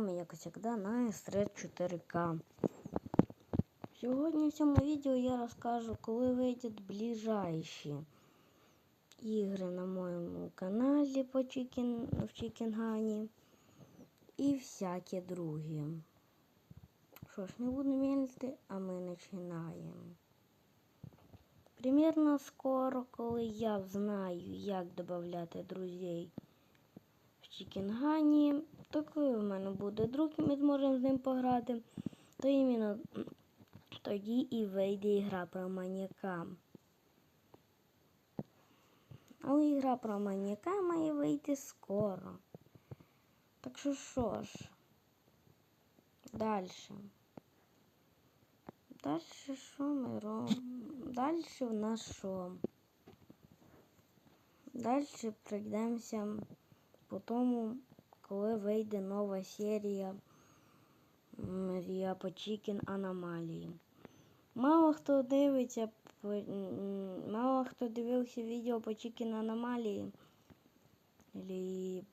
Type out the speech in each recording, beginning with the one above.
вами, як завжди, на S3 4К. Сьогодні в цьому відео я розкажу, коли вийдуть ближайші ігри на моєму каналі по Чікін, в Чікінгані і всякі другі. Що ж, не буду мельти, а ми починаємо. Примірно скоро, коли я знаю, як додати друзей в Чікінгані, коли в мене буде друг, і ми зможемо з ним пограти, то іменно тоді і вийде ігра про маніяка. Але ігра про маніяка має вийти скоро. Так що що ж, далі. Далі що ми робимо? Далі в нас що? Далі пройдемося по тому, коли вийде нова серія Мрія по Чікін Аномалії. Мало хто дивиться, мало хто дивився відео по Чікін Аномалії.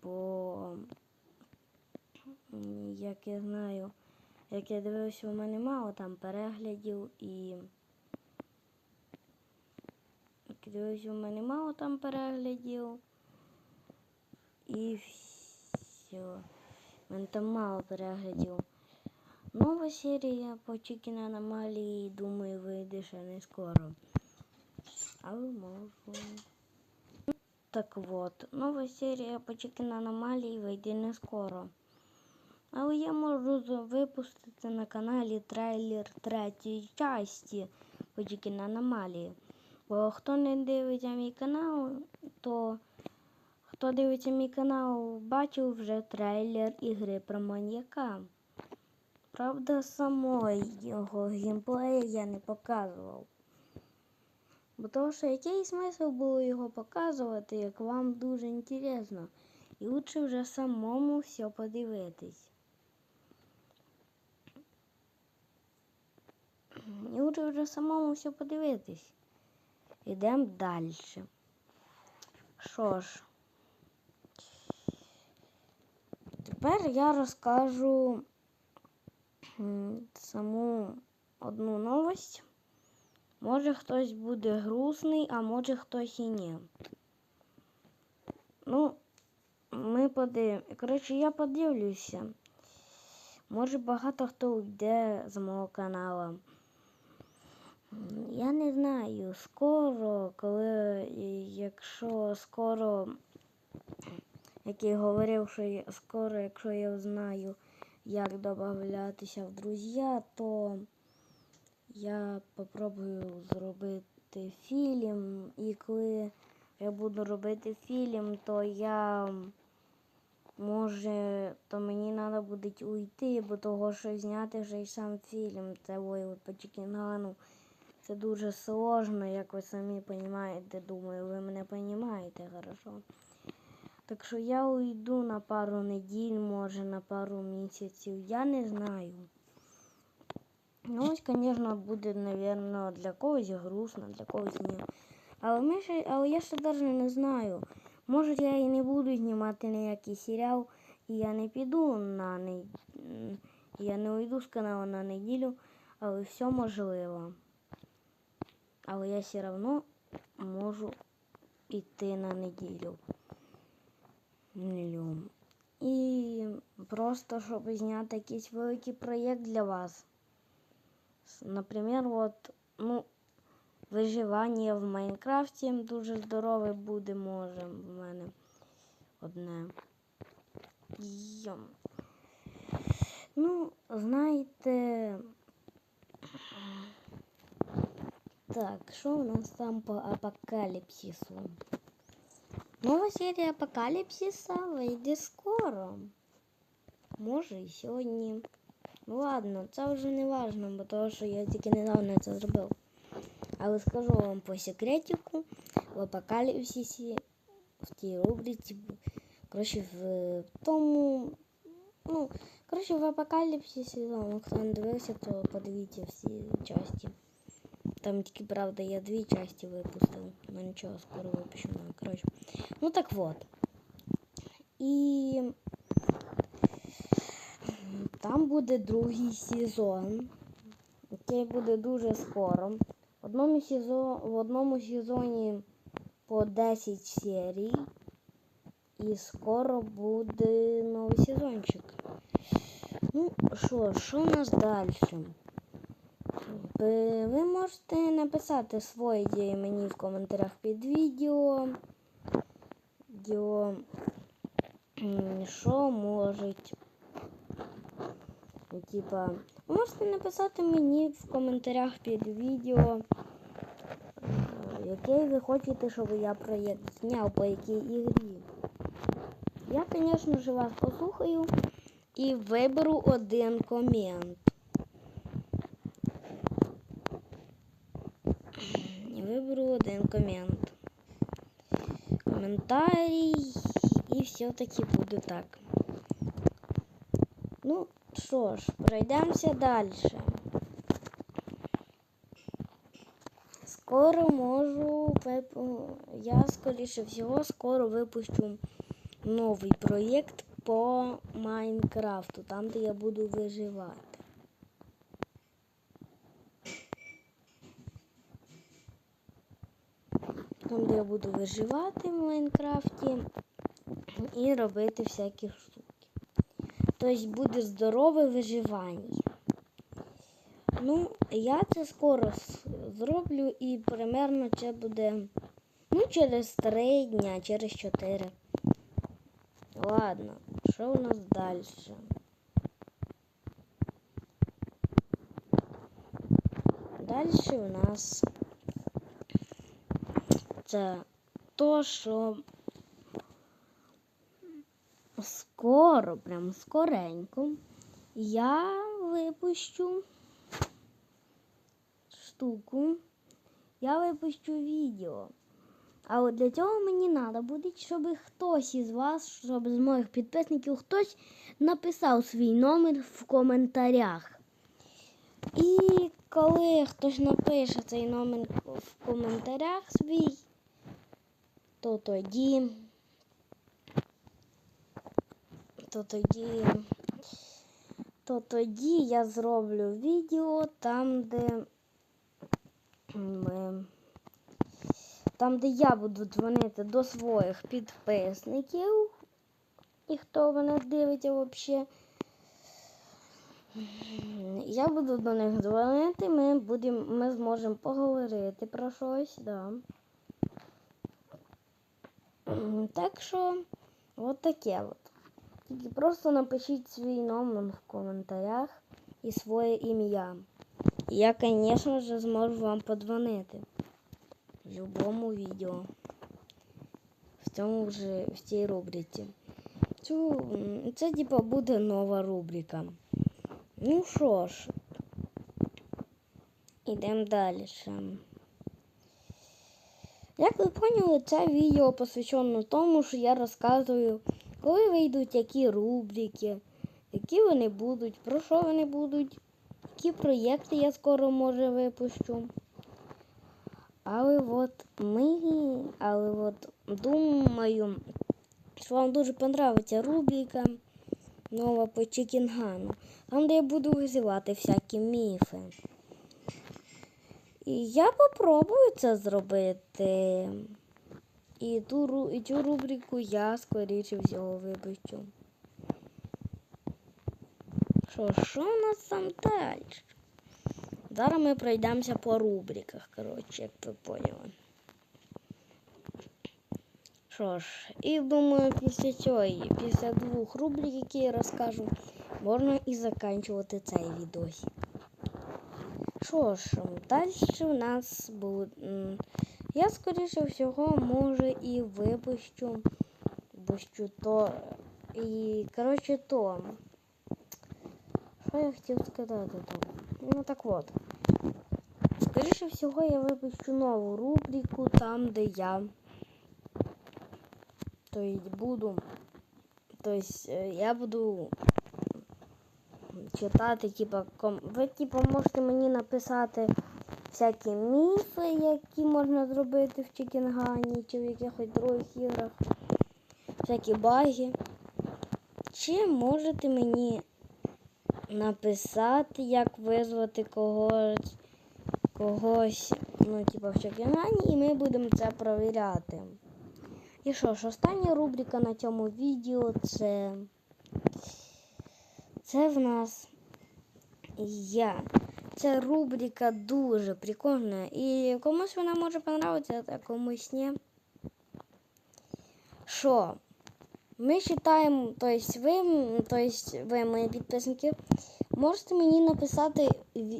По як я знаю, як я дивився, у мене мало там переглядів і. Як я дивився, у мене мало там переглядів. І все. У мене там мало переглядів. Нова серія по Chicken Аномалії, думаю, вийде ще не скоро. Але можу. Так от, нова серія по Chicken Аномалії вийде не скоро. Але я можу випустити на каналі трейлер третьої часті по Chicken Аномалії. Бо хто не дивиться мій канал, то хто дивиться мій канал, бачив вже трейлер ігри про маньяка. Правда, самої його геймплею я не показував. Бо тому що який смисл було його показувати, як вам дуже інтересно. І лучше вже самому все подивитись. І лучше вже самому все подивитись. Ідемо далі. Що ж, тепер я розкажу саму одну новость. Може хтось буде грустний, а може хтось і ні. Ну, ми подивимося. Коротше, я подивлюся. Може багато хто йде з мого каналу. Я не знаю, скоро, коли, якщо скоро, як я говорив, що я, скоро, якщо я знаю, як додатися в друзі, то я попробую зробити фільм. І коли я буду робити фільм, то я може, то мені треба буде уйти, бо того, що зняти вже й сам фільм. Це ой, по Чікінгану. Це дуже сложно, як ви самі розумієте. Думаю, ви мене розумієте хорошо. Так що я уйду на пару неділь, може на пару місяців. Я не знаю. Ну, ось, звісно, буде, мабуть, для когось грустно, для когось ні. Але, ми ще, але я ще навіть не знаю. Може, я і не буду знімати ніякий серіал, і я не піду на не... я не уйду з каналу на неділю, але все можливо. Але я все одно можу йти на неділю. Неділю. І просто, щоб зняти якийсь великий проєкт для вас. С- Наприклад, от, ну, виживання в Майнкрафті дуже здорове буде, може, в мене одне. Йом. Ну, знаєте. Так, що у нас там по апокаліпсису? Нова серія апокаліпсиса вийде скоро. Може і сьогодні. Ну ладно, це вже не важно, бо того, що я тільки недавно це зробив. Але скажу вам по секретику, в апокаліпсисі, в тій рубриці, коротше, в тому, ну, коротше, в апокаліпсисі, ну, хто не дивився, то подивіться всі часті. Там тільки, правда, я дві часті випустив. Ну нічого, скоро випущу. Ну, коротше. Ну так вот. І Там буде другий сезон, який буде дуже скоро. В одному, сезон, в одному сезоні по 10 серій. І скоро буде новий сезончик. Ну що, що у нас далі? Е, Ви можете написати ідеї мені в коментарях під відео. Що можуть. Типа, ви можете написати мені в коментарях під відео, е, який ви хочете, щоб я проєкт зняв по якій ігрі. Я, звісно ж, вас послухаю і виберу один комент. Виберу один комент. Коментарій. І все-таки буде так. Ну, що ж, пройдемося далі. Скоро можу я скоріше всього скоро випущу новий проєкт по Майнкрафту, там де я буду виживати. Там, де я буду виживати в Майнкрафті і робити всякі штуки. Тобто буде здорове виживання. Ну, я це скоро зроблю і примерно це буде ну, через 3 дня, через 4. Ладно, що у нас далі? Далі у нас це то, що скоро, прям скоренько, я випущу штуку, я випущу відео. А от для цього мені треба буде, щоб хтось із вас, щоб з моїх підписників хтось написав свій номер в коментарях. І коли хтось напише цей номер в коментарях свій, то тоді, то тоді, то тоді я зроблю відео там, де ми там, де я буду дзвонити до своїх підписників, і хто мене дивиться взагалі. Я буду до них дзвонити, ми, будем, ми зможемо поговорити про щось, да. Так що, от таке от. Тільки просто напишіть свій номер в коментарях і своє ім'я. Я, звісно ж, зможу вам подзвонити в будь-якому відео. В цьому вже в цій рубриці. Цю, це типа буде нова рубрика. Ну що ж, ідемо далі. Як ви поняли, це відео посвящено тому, що я розказую, коли вийдуть які рубрики, які вони будуть, про що вони будуть, які проєкти я скоро може випущу. Але от ми, але от думаю, що вам дуже понравиться рубрика нова по Чікінгану, там, де я буду визивати всякі міфи. І я попробую це зробити. І ту, і цю рубрику я скоріше всього випущу. Що, що у нас там далі? Зараз ми пройдемося по рубриках, коротше, як ви поняли. Що ж, і думаю, після цього, після двох рубрик, які я розкажу, можна і закінчувати цей відос. Що ж, далі у нас буде. Я, скоріше всього, може і випущу. Випущу то. І, коротше, то. Що я хотів сказати то? Ну так от. Скоріше всього, я випущу нову рубрику там, де я. Тобто буду. Тобто я буду читати, типа, ком... ви типа, можете мені написати всякі міфи, які можна зробити в Чікінгані чи в якихось других іграх, всякі баги. Чи можете мені написати, як визвати когось, когось, ну, типу, в чекінані, і ми будемо це провіряти. І що ж, остання рубрика на цьому відео це. Це в нас я. Ця рубрика дуже прикольна. І комусь вона може понравитися, а комусь ні. Що? Ми вважаємо, тобто ви, м, тобто ви, мої підписники, можете мені написати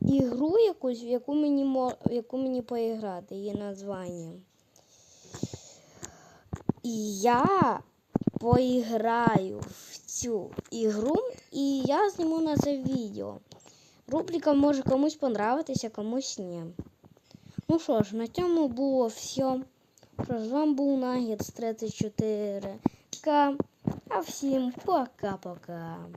ігру якусь, в яку мені, в яку мені поіграти, її названня. І я поіграю в цю ігру, і я зніму на це відео. Рубрика може комусь понравитися, комусь ні. Ну що ж, на цьому було все. Що з вами був Нагідс34К. А всім пока-пока.